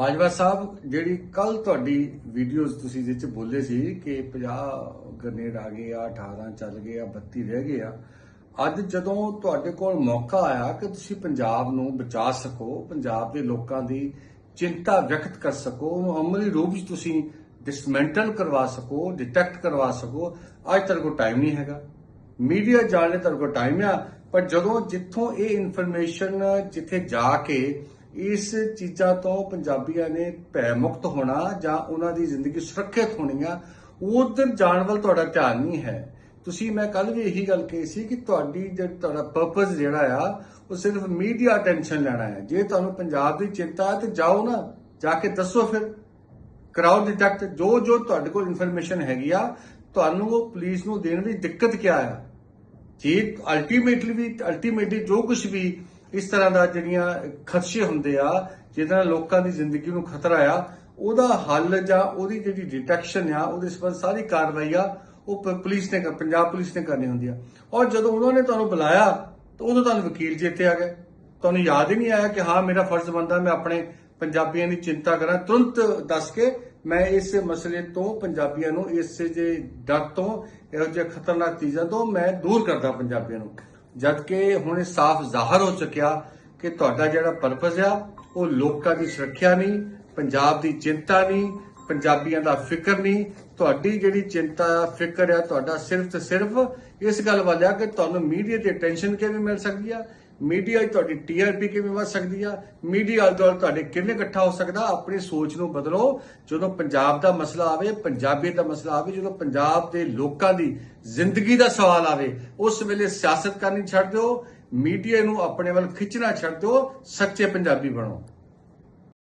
ਬਾਜਵਾ ਸਾਹਿਬ, ਜਿਹੜੀ ਕੱਲ ਤੁਹਾਡੀ ਵੀਡੀਓਜ਼ ਤੁਸੀਂ ਜਿਹਦੇ ਚ ਬੋਲੇ ਸੀ ਕਿ 50 ਗ੍ਰਨੇਡ ਆ ਗਏ ਆ 18 ਚੱਲ ਗਏ ਆ 32 ਰਹਿ ਗਏ ਆ, ਅੱਜ ਜਦੋਂ ਤੁਹਾਡੇ ਕੋਲ ਮੌਕਾ ਆਇਆ ਕਿ ਤੁਸੀਂ ਪੰਜਾਬ ਨੂੰ ਬਚਾ ਸਕੋ, ਪੰਜਾਬ ਦੇ ਲੋਕਾਂ ਦੀ ਚਿੰਤਾ ਵਿਅਕਤ ਕਰ ਸਕੋ ਅਮਲੀ ਰੂਪ ਵਿੱਚ ਤੁਸੀਂ ਡਿਸਮੈਂਟਲ ਕਰਵਾ ਸਕੋ ਡਿਟੈਕਟ ਕਰਵਾ ਸਕੋ, ਅੱਜ ਤੱਕ ਕੋ ਟਾਈਮ ਨਹੀਂ ਹੈਗਾ। ਮੀਡੀਆ ਜਾਣ ਲਈ ਤੁਹਾਡੇ ਕੋਲ ਟਾਈਮ ਆ, ਪਰ ਜਦੋਂ ਜਿੱਥੋਂ ਇਹ ਇਨਫੋਰਮੇਸ਼ਨ ਜਿੱਥੇ ਜਾ ਕੇ ਇਸ ਚੀਜ਼ਾਂ ਤੋਂ ਪੰਜਾਬੀਆਂ ਨੇ ਭੈ ਮੁਕਤ ਹੋਣਾ ਜਾਂ ਉਹਨਾਂ ਦੀ ਜ਼ਿੰਦਗੀ ਸੁਰੱਖਿਅਤ ਹੋਣੀ ਆ, ਉਧਰ ਜਾਣ ਵੱਲ ਤੁਹਾਡਾ ਧਿਆਨ ਨਹੀਂ ਹੈ। ਤੁਸੀਂ, ਮੈਂ ਕੱਲ ਵੀ ਇਹੀ ਗੱਲ ਕਹੀ ਸੀ ਕਿ ਤੁਹਾਡੀ ਜਿਹੜਾ ਤੁਹਾਡਾ ਪਰਪਸ ਜਿਹੜਾ ਆ, ਉਹ ਸਿਰਫ ਮੀਡੀਆ ਅਟੈਂਸ਼ਨ ਲੈਣਾ ਹੈ। ਜੇ ਤੁਹਾਨੂੰ ਪੰਜਾਬ ਦੀ ਚਿੰਤਾ ਹੈ, ਤੇ ਜਾਓ ਨਾ, ਜਾ ਕੇ ਦੱਸੋ ਫਿਰ। ਕਰਾਓ ਡਿਟੈਕਟ ਜੋ ਜੋ ਤੁਹਾਡੇ ਕੋਲ ਇਨਫੋਰਮੇਸ਼ਨ ਹੈਗੀ ਆ, ਤੁਹਾਨੂੰ ਉਹ ਪੁਲਿਸ ਨੂੰ ਦੇਣ ਵਿੱਚ ਦਿੱਕਤ ਕੀ ਆ? ਜੇ ਅਲਟੀਮੇਟਲੀ ਵੀ ਅਲਟੀਮੇਟਲੀ ਜੋ ਕੁਝ ਵੀ ਇਸ ਤਰ੍ਹਾਂ ਦਾ ਜਿਹੜੀਆਂ ਖਦਸ਼ੇ ਹੁੰਦੇ ਆ, ਜਿਹਦੇ ਨਾਲ ਲੋਕਾਂ ਦੀ ਜ਼ਿੰਦਗੀ ਨੂੰ ਖਤਰਾ ਆ, ਉਹਦਾ ਹੱਲ ਜਾਂ ਉਹਦੀ ਜਿਹੜੀ ਡਿਟੈਕਸ਼ਨ ਆ, ਉਹਦੇ ਸੰਬੰਧ ਸਾਰੀ ਕਾਰਵਾਈ ਆ, ਉਹ ਪ- ਪੁਲਿਸ ਨੇ ਪੰਜਾਬ ਪੁਲਿਸ ਨੇ ਕਰਨੀ ਹੁੰਦੀ ਆ। ਔਰ ਜਦੋਂ ਉਹਨਾਂ ਨੇ ਤੁਹਾਨੂੰ ਬੁਲਾਇਆ, ਤਾਂ ਉਦੋਂ ਤੁਹਾਨੂੰ ਵਕੀਲ ਜੀ ਆ ਗਏ। ਤੁਹਾਨੂੰ ਯਾਦ ਹੀ ਨਹੀਂ ਆਇਆ ਕਿ ਹਾਂ, ਮੇਰਾ ਫਰਜ਼ ਬਣਦਾ, ਮੈਂ ਆਪਣੇ ਪੰਜਾਬੀਆਂ ਦੀ ਚਿੰਤਾ ਕਰਾਂ। ਤੁਰੰਤ ਦੱਸ ਕੇ ਮੈਂ ਇਸ ਮਸਲੇ ਤੋਂ ਪੰਜਾਬੀਆਂ ਨੂੰ, ਇਸ ਜੇ ਡਰ ਤੋਂ, ਇਹੋ ਜਿਹੇ ਖਤਰਨਾਕ ਚੀਜ਼ਾਂ ਤੋਂ ਮੈਂ ਦੂਰ ਕਰਦਾ ਪੰਜਾਬੀਆਂ ਨੂੰ। ਜਦ ਕਿ ਹੁਣ ਇਹ ਸਾਫ਼ ਜ਼ਾਹਰ ਹੋ ਚੁੱਕਿਆ ਕਿ ਤੁਹਾਡਾ ਜਿਹੜਾ ਪਰਪਸ ਆ, ਉਹ ਲੋਕਾਂ ਦੀ ਸੁਰੱਖਿਆ ਨਹੀਂ, ਪੰਜਾਬ ਦੀ ਚਿੰਤਾ ਨਹੀਂ, ਪੰਜਾਬੀਆਂ ਦਾ ਫਿਕਰ ਨਹੀਂ। ਤੁਹਾਡੀ ਜਿਹੜੀ ਚਿੰਤਾ ਆ ਫਿਕਰ ਆ, ਤੁਹਾਡਾ ਸਿਰਫ ਤੇ ਸਿਰਫ ਇਸ ਗੱਲ ਵੱਲ ਆ ਕਿ ਤੁਹਾਨੂੰ ਮੀਡੀਆ ਦੀ ਅਟੈਂਸ਼ਨ ਕਿਵੇਂ ਮਿਲ ਸਕਦੀ ਆ? ਮੀਡੀਆ 'ਚ ਤੁਹਾਡੀ ਟੀਆਰਪੀ ਕਿਵੇਂ ਵੱਧ ਸਕਦੀ ਆ? ਮੀਡੀਆ ਦੌਰ ਤੁਹਾਡੇ ਕਿਵੇਂ ਇਕੱਠਾ ਹੋ ਸਕਦਾ? ਆਪਣੀ ਸੋਚ ਨੂੰ ਬਦਲੋ। ਜਦੋਂ ਪੰਜਾਬ ਦਾ ਮਸਲਾ ਆਵੇ ਪੰਜਾਬੀ ਦਾ ਮਸਲਾ ਆਵੇ, ਜਦੋਂ ਪੰਜਾਬ ਦੇ ਲੋਕਾਂ ਦੀ ਜ਼ਿੰਦਗੀ ਦਾ ਸਵਾਲ ਆਵੇ, ਉਸ ਵੇਲੇ ਸਿਆਸਤ ਕਰਨੀ ਛੱਡ ਦਿਓ। ਮੀਡੀਆ ਨੂੰ ਆਪਣੇ ਵੱਲ ਖਿੱਚਣਾ ਛੱਡ ਦਿਓ। ਸੱਚੇ ਪੰਜਾਬੀ ਬਣੋ।